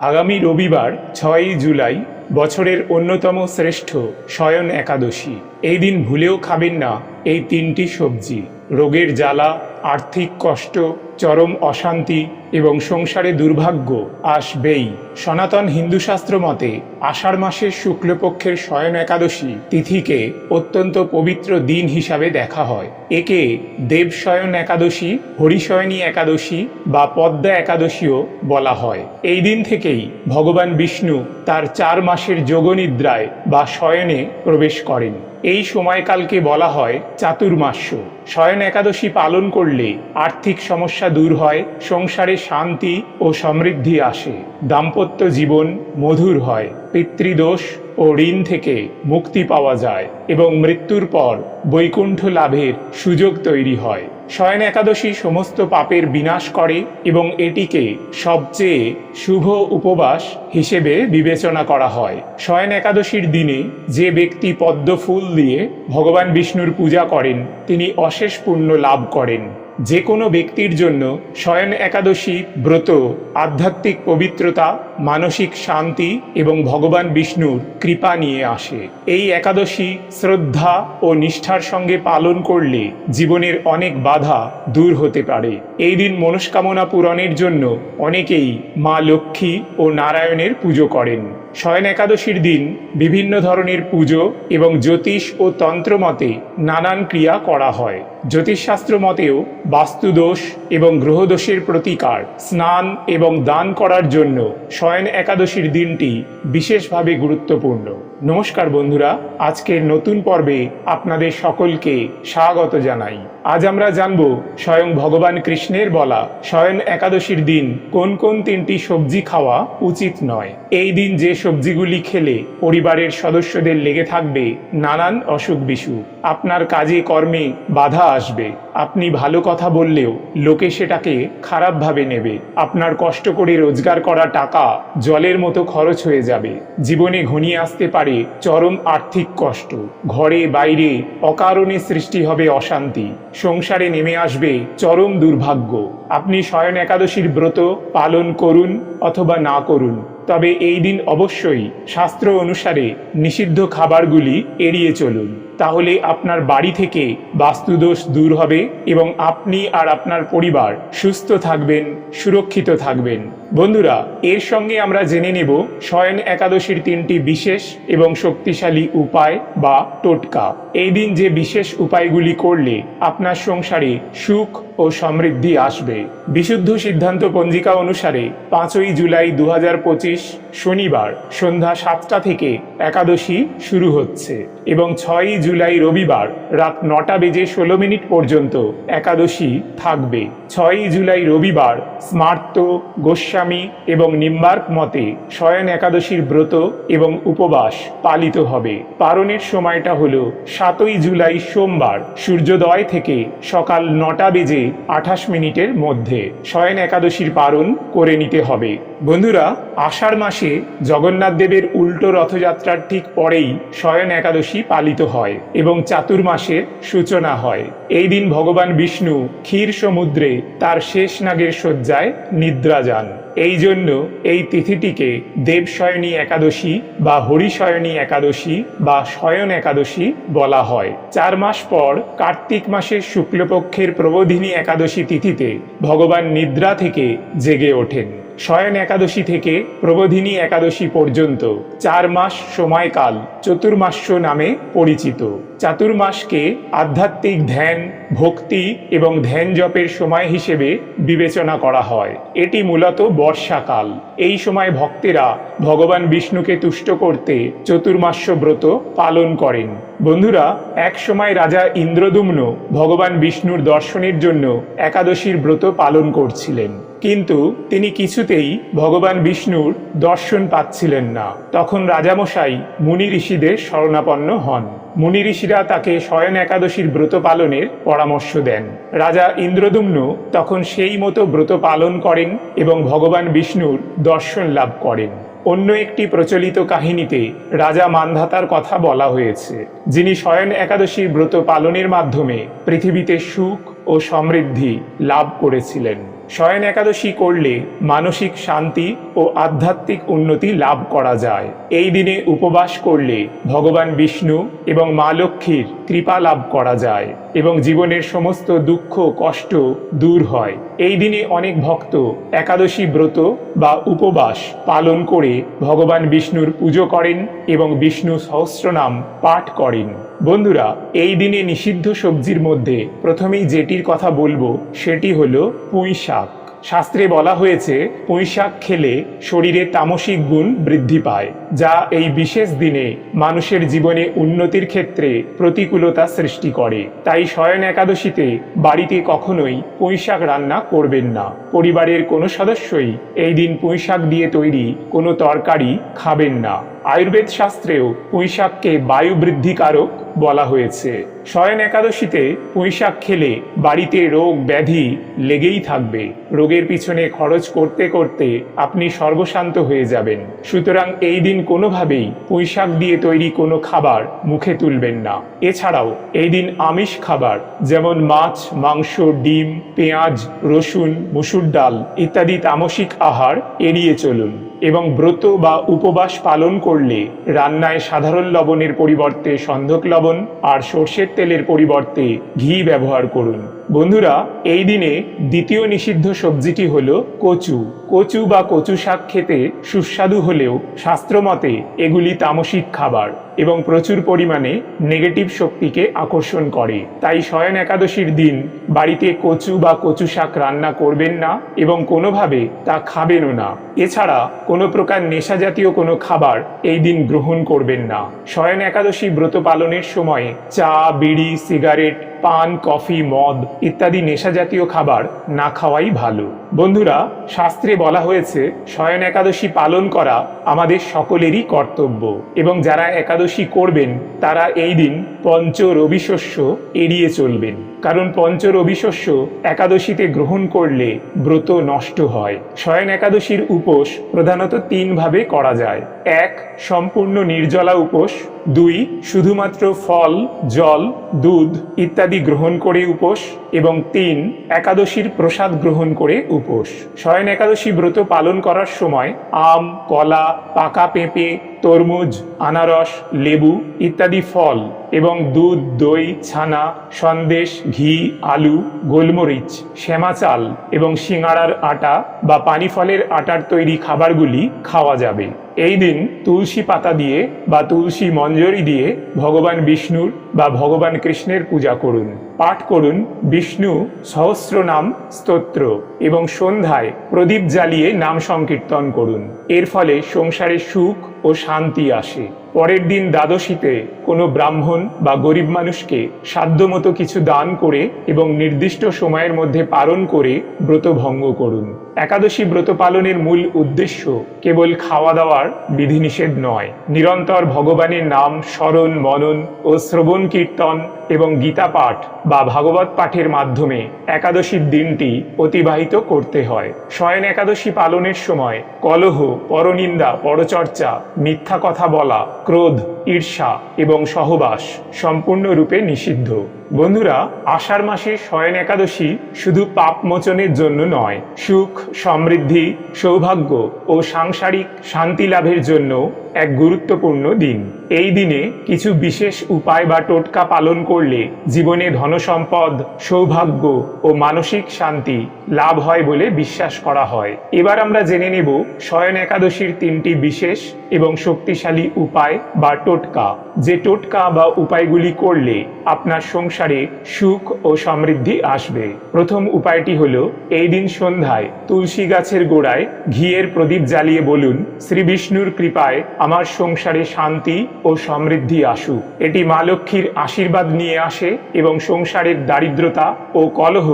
আগামী রবিবার ছয়ই জুলাই বছরের অন্যতম শ্রেষ্ঠ শয়ন একাদশী। এই দিন ভুলেও খাবেন না এই তিনটি সবজি, রোগের জ্বালা আর্থিক কষ্ট, চরম অশান্তি এবং সংসারে দুর্ভাগ্য আসবেই। সনাতন হিন্দু শাস্ত্র মতে, আষাঢ় মাসের শুক্লপক্ষের শয়ন একাদশী তিথিকে অত্যন্ত পবিত্র দিন হিসাবে দেখা হয়। একে দেব দেবশয়ন একাদশী হরিশয়নী একাদশী বা পদ্মা একাদশীও বলা হয়। এই দিন থেকেই ভগবান বিষ্ণু তার চার মাসের যোগনিদ্রায় বা শয়নে প্রবেশ করেন। এই সময়কালকে বলা হয় চাতুর্মাস্য। শয়ন একাদশী পালন করলে আর্থিক সমস্যা দূর হয়, সংসারে শান্তি ও সমৃদ্ধি আসে, দাম্পত্য জীবন মধুর হয়, পিতৃদোষ ও ঋণ থেকে মুক্তি পাওয়া যায় এবং মৃত্যুর পর বৈকুণ্ঠ লাভের সুযোগ তৈরি হয়। শয়ন একাদশী সমস্ত পাপের বিনাশ করে এবং এটিকে সবচেয়ে শুভ উপবাস হিসেবে বিবেচনা করা হয়। শয়ন একাদশীর দিনে যে ব্যক্তি পদ্ম ফুল দিয়ে ভগবান বিষ্ণুর পূজা করেন, তিনি অশেষ পুণ্য লাভ করেন। যে কোনো ব্যক্তির জন্য শয়ন একাদশী, ব্রত, আধ্যাত্মিক পবিত্রতা, মানসিক শান্তি এবং ভগবান বিষ্ণুর কৃপা নিয়ে আসে। এই একাদশী শ্রদ্ধা ও নিষ্ঠার সঙ্গে পালন করলে জীবনের অনেক বাধা দূর হতে পারে। এই দিন মনস্কামনা পূরণের জন্য অনেকেই মা লক্ষ্মী ও নারায়ণের পুজো করেন। শয়ন একাদশীর দিন বিভিন্ন ধরনের পুজো এবং জ্যোতিষ ও তন্ত্র মতে নানান ক্রিয়া করা হয়। জ্যোতিষশাস্ত্র মতেও বাস্তুদোষ এবং গ্রহদোষের প্রতিকার, স্নান এবং দান করার জন্য শয়ন একাদশীর দিনটি বিশেষভাবে গুরুত্বপূর্ণ। নমস্কার বন্ধুরা, আজকের নতুন পর্বে আপনাদের সকলকে স্বাগত জানাই। আজ আমরা জানব স্বয়ং ভগবান কৃষ্ণের বলা, স্বয়ং একাদশীর দিন কোন কোন তিনটি সবজি খাওয়া উচিত নয়। এই দিন যে সবজিগুলি খেলে পরিবারের সদস্যদের লেগে থাকবে নানান অসুখ বিসুখ। আপনার কাজে কর্মে বাধা আসবে। আপনি ভালো কথা বললেও লোকে সেটাকে খারাপভাবে নেবে। আপনার কষ্ট করে রোজগার করা টাকা জলের মতো খরচ হয়ে যাবে। জীবনে ঘনিয়ে আসতে পারে চরম আর্থিক কষ্ট। ঘরে বাইরে অকারণে সৃষ্টি হবে অশান্তি। সংসারে নেমে আসবে চরম দুর্ভাগ্য। আপনি শয়ন একাদশীর ব্রত পালন করুন অথবা না করুন। তবে এই দিন অবশ্যই শাস্ত্র অনুসারে নিষিদ্ধ খাবারগুলি এড়িয়ে চলুন। তাহলে আপনার বাড়ি থেকে বাস্তুদোষ দূর হবে এবং আপনি আর আপনার পরিবার সুস্থ থাকবেন, সুরক্ষিত থাকবেন। বন্ধুরা, এর সঙ্গে আমরা জেনে নেব শয়ন একাদশীর তিনটি বিশেষ এবং শক্তিশালী উপায় বা টোটকা। এই দিন যে বিশেষ উপায়গুলি করলে আপনার সংসারে সুখ ও সমৃদ্ধি আসবে। বিশুদ্ধ সিদ্ধান্ত পঞ্জিকা অনুসারে পাঁচই জুলাই দু হাজার পঁচিশ শনিবার সন্ধ্যা সাতটা থেকে একাদশী শুরু হচ্ছে এবং ছয়ই জুলাই রবিবার রাত নটা বেজে ষোলো মিনিট পর্যন্ত একাদশী থাকবে। ছয়ই জুলাই রবিবার স্মার্ত, গোস্বামী এবং নিম্বার্ক মতে শয়ন একাদশীর ব্রত এবং উপবাস পালিত হবে। পারণের সময়টা হলো সাতই জুলাই সোমবার, সূর্যোদয় থেকে সকাল নটা বেজে আঠাশ মিনিটের মধ্যে শয়ন একাদশীর পারণ করে নিতে হবে। বন্ধুরা, আষাঢ় মাসে জগন্নাথ দেবের উল্টো রথযাত্রার ঠিক পরেই শয়ন একাদশী পালিত হয় এবং চাতুর্মাসের সূচনা হয়। এই দিন ভগবান বিষ্ণু ক্ষীর সমুদ্রে তার শেষ নাগের শয্যায় নিদ্রা যান। এই জন্য এই তিথিটিকে দেবশয়নী একাদশী বা হরিশয়নী একাদশী বা শয়ন একাদশী বলা হয়। চার মাস পর কার্তিক মাসের শুক্লপক্ষের প্রবোধিনী একাদশী তিথিতে ভগবান নিদ্রা থেকে জেগে ওঠেন। শয়ন একাদশী থেকে প্রবোধিনী একাদশী পর্যন্ত চার মাস সময়কাল চতুর্মাস্য নামে পরিচিত। চাতুর্মাসকে আধ্যাত্মিক ধ্যান, ভক্তি এবং ধ্যান জপের সময় হিসেবে বিবেচনা করা হয়। এটি মূলত বর্ষাকাল। এই সময় ভক্তেরা ভগবান বিষ্ণুকে তুষ্ট করতে চতুর্মাস্য ব্রত পালন করেন। বন্ধুরা, এক সময় রাজা ইন্দ্রদুম্ন ভগবান বিষ্ণুর দর্শনের জন্য একাদশীর ব্রত পালন করছিলেন। কিন্তু তিনি কিছুতেই ভগবান বিষ্ণুর দর্শন পাচ্ছিলেন না। তখন রাজামশাই মুনি ঋষিদের শরণাপন্ন হন। মুনি ঋষিরা তাকে শয়ন একাদশীর ব্রত পালনের পরামর্শ দেন। রাজা ইন্দ্রদুম্ন তখন সেই মতো ব্রত পালন করেন এবং ভগবান বিষ্ণুর দর্শন লাভ করেন। অন্য একটি প্রচলিত কাহিনীতে রাজা মানধাতার কথা বলা হয়েছে, যিনি শয়ন একাদশীর ব্রত পালনের মাধ্যমে পৃথিবীতে সুখ ও সমৃদ্ধি লাভ করেছিলেন। শয়ন একাদশী করলে মানসিক শান্তি ও আধ্যাত্মিক উন্নতি লাভ করা যায়। এই দিনে উপবাস করলে ভগবান বিষ্ণু এবং মা লক্ষ্মীর কৃপা লাভ করা যায় এবং জীবনের সমস্ত দুঃখ, কষ্ট দূর হয়। এই দিনে অনেক ভক্ত একাদশী ব্রত বা উপবাস পালন করে ভগবান বিষ্ণুর পুজো করেন এবং বিষ্ণু সহস্রনাম পাঠ করেন। বন্ধুরা, এই দিনে নিষিদ্ধ সবজির মধ্যে প্রথমেই যেটির কথা বলব, সেটি হলো পুঁই শাক। শাস্ত্রে বলা হয়েছে, পুঁই শাক খেলে শরীরে তামসিক গুণ বৃদ্ধি পায়, যা এই বিশেষ দিনে মানুষের জীবনে উন্নতির ক্ষেত্রে প্রতিকূলতা সৃষ্টি করে। তাই শয়ন একাদশীতে বাড়িতে কখনোই পুঁই শাক রান্না করবেন না। পরিবারের কোনো সদস্যই এই দিন পুঁই শাক দিয়ে তৈরি কোনো তরকারি খাবেন না। আয়ুর্বেদ শাস্ত্রেও পুঁই শাককে বায়ু বৃদ্ধিকারক বলা হয়েছে। শয়ন একাদশীতে পুঁই শাক খেলে বাড়িতে রোগ ব্যাধি লেগেই থাকবে। রোগের পিছনে খরচ করতে করতে আপনি সর্বশান্ত হয়ে যাবেন। সুতরাং এই দিন কোনোভাবেই পুঁই শাক দিয়ে তৈরি কোনো খাবার মুখে তুলবেন না। এছাড়াও এই দিন আমিষ খাবার যেমন মাছ, মাংস, ডিম, পেঁয়াজ, রসুন, মুসুর ডাল ইত্যাদি তামসিক আহার এড়িয়ে চলুন। এবং ব্রত বা উপবাস পালন করলে রান্নায় সাধারণ লবণের পরিবর্তে সন্ধক লবণ আর সর্ষের তেলের পরিবর্তে ঘি ব্যবহার করুন। বন্ধুরা, এই দিনে দ্বিতীয় নিষিদ্ধ সবজিটি হলো কচু। কচু বা কচু শাক খেতে সুস্বাদু হলেও শাস্ত্রমতে এগুলি তামসিক খাবার এবং প্রচুর পরিমাণে নেগেটিভ শক্তিকে আকর্ষণ করে। তাই শয়ন একাদশীর দিন বাড়িতে কচু বা কচু শাক রান্না করবেন না এবং কোনোভাবে তা খাবেনও না। এছাড়া কোনো প্রকার নেশা জাতীয় কোনো খাবার এই দিন গ্রহণ করবেন না। শয়ন একাদশী ব্রত পালনের সময় চা, বিড়ি, সিগারেট পান, কফি, মদ ইত্যাদি নেশা জাতীয় খাবার না খাওয়াই ভালো। বন্ধুরা, শাস্ত্রে বলা হয়েছে শয়ন একাদশী পালন করা আমাদের সকলেরই কর্তব্য এবং যারা একাদশী করবেন, তারা এই দিন পঞ্চ রবিশস্য এড়িয়ে চলবেন। কারণ পঞ্চ রবিশস্য একাদশীতে গ্রহণ করলে ব্রত নষ্ট হয়। শয়ন একাদশীর উপোস প্রধানত তিনভাবে করা যায়। এক, সম্পূর্ণ নির্জলা উপোস। দুই, শুধুমাত্র ফল, জল, দুধ ইত্যাদি গ্রহণ করে উপোস। এবং তিন, একাদশীর প্রসাদ গ্রহণ করে উপোস। শয়ন একাদশী ব্রত পালন করার সময় আম, কলা, পাকা পেঁপে, তরমুজ, আনারস, লেবু ইত্যাদি ফল এবং দুধ, দই, ছানা, সন্দেশ, ঘি, আলু, গোলমরিচ, শ্যামা চাল এবং সিঙাড়ার আটা বা পানি ফলের আটার তৈরি খাবারগুলি খাওয়া যাবে। এই দিন তুলসী পাতা দিয়ে বা তুলসী মঞ্জরি দিয়ে ভগবান বিষ্ণুর বা ভগবান কৃষ্ণের পূজা করুন। পাঠ করুন, বিষ্ণু সহস্র নাম স্তোত্র এবং সন্ধ্যায় প্রদীপ জ্বালিয়ে নাম সংকীর্তন করুন। এর ফলে সংসারে সুখ ও শান্তি আসে। পরের দিন দ্বাদশীতে কোনো ব্রাহ্মণ বা গরিব মানুষকে সাধ্যমতো কিছু দান করে এবং নির্দিষ্ট সময়ের মধ্যে পালন করে ব্রত ভঙ্গ করুন। একাদশী ব্রত পালনের মূল উদ্দেশ্য কেবল খাওয়া দাওয়ার বিধিনিষেধ নয়, নিরন্তর ভগবানের নাম স্মরণ, মনন ও শ্রবণ কীর্তন এবং গীতা পাঠ বা ভাগবত পাঠের মাধ্যমে একাদশীর দিনটি অতিবাহিত করতে হয়। শয়ন একাদশী পালনের সময় কলহ, পরনিন্দা, পরচর্চা, মিথ্যা কথা বলা, ক্রোধ, ঈর্ষা এবং সহবাস সম্পূর্ণরূপে নিষিদ্ধ। বন্ধুরা, আষাঢ় মাসে শয়ন একাদশী শুধু পাপ মোচনের জন্য নয়, সুখ, সমৃদ্ধি, সৌভাগ্য ও সাংসারিক শান্তি লাভের জন্য এক গুরুত্বপূর্ণ দিন। এই দিনে কিছু বিশেষ উপায় বা টোটকা পালন করলে জীবনে ধনসম্পদ, সৌভাগ্য ও মানসিক শান্তি লাভ হয় বলে বিশ্বাস করা হয়। এবার আমরা জেনে নেব শয়ন একাদশীর তিনটি বিশেষ এবং শক্তিশালী উপায় বা টোটকা। যে টোটকা বা উপায়গুলি করলে আপনার সংসারে সুখ ও সমৃদ্ধি আসবে। প্রথম উপায়টি হল, এই দিন সন্ধ্যায় তুলসী গাছের গোড়ায় ঘিয়ের প্রদীপ জ্বালিয়ে বলুন শ্রী বিষ্ণুর কৃপায় আমার সংসারে শান্তি ও সমৃদ্ধি আসুক। এটি মা লক্ষ্মীর আশীর্বাদ নিয়ে আসে এবং সংসারের দারিদ্রতা ও কলহ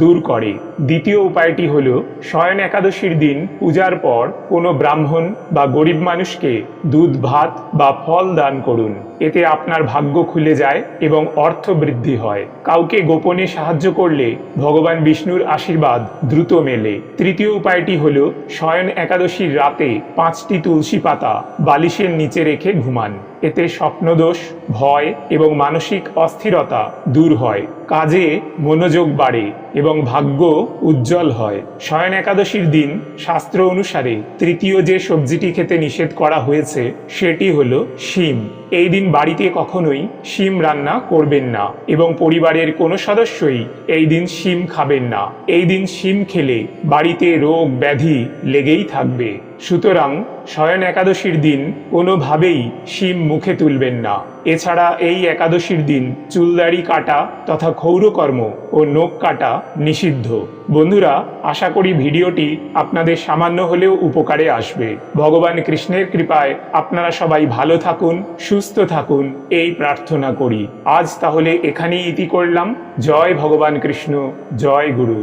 দূর করে। দ্বিতীয় উপায়টি হল শয়ন একাদশীর দিন পূজার পর কোনো ব্রাহ্মণ বা গরিব মানুষকে দুধ, ভাত বা ফল দান করুন। এতে আপনার ভাগ্য খুলে যায় এবং অর্থ বৃদ্ধি হয়। কাউকে গোপনে সাহায্য করলে ভগবান বিষ্ণুর আশীর্বাদ দ্রুত মেলে। তৃতীয় উপায়টি হল শয়ন একাদশীর রাতে পাঁচটি তুলসী পাতা বালিশের নিচে রেখে ঘুমান। এতে স্বপ্নদোষ, ভয় এবং মানসিক অস্থিরতা দূর হয়। কাজে মনোযোগ বাড়ে এবং ভাগ্য উজ্জ্বল হয়। শয়ন একাদশীর দিন শাস্ত্র অনুসারে তৃতীয় যে সবজিটি খেতে নিষেধ করা হয়েছে, সেটি হল শিম। এই দিন বাড়িতে কখনোই শিম রান্না করবেন না এবং পরিবারের কোনো সদস্যই এই দিন শিম খাবেন না। এই দিন শিম খেলে বাড়িতে রোগ ব্যাধি লেগেই থাকবে। সুতরাং শয়ন একাদশীর দিন কোনোভাবেই শিম মুখে তুলবেন না। এছাড়া এই একাদশীর দিন চুলদাড়ি কাটা তথা ক্ষৌরকর্ম ও নখ কাটা নিষিদ্ধ। বন্ধুরা, আশা করি ভিডিওটি আপনাদের সামান্য হলেও উপকারে আসবে। ভগবান কৃষ্ণের কৃপায় আপনারা সবাই ভালো থাকুন, সুস্থ থাকুন, এই প্রার্থনা করি। আজ তাহলে এখানেই ইতি করলাম। জয় ভগবান কৃষ্ণ, জয় গুরু।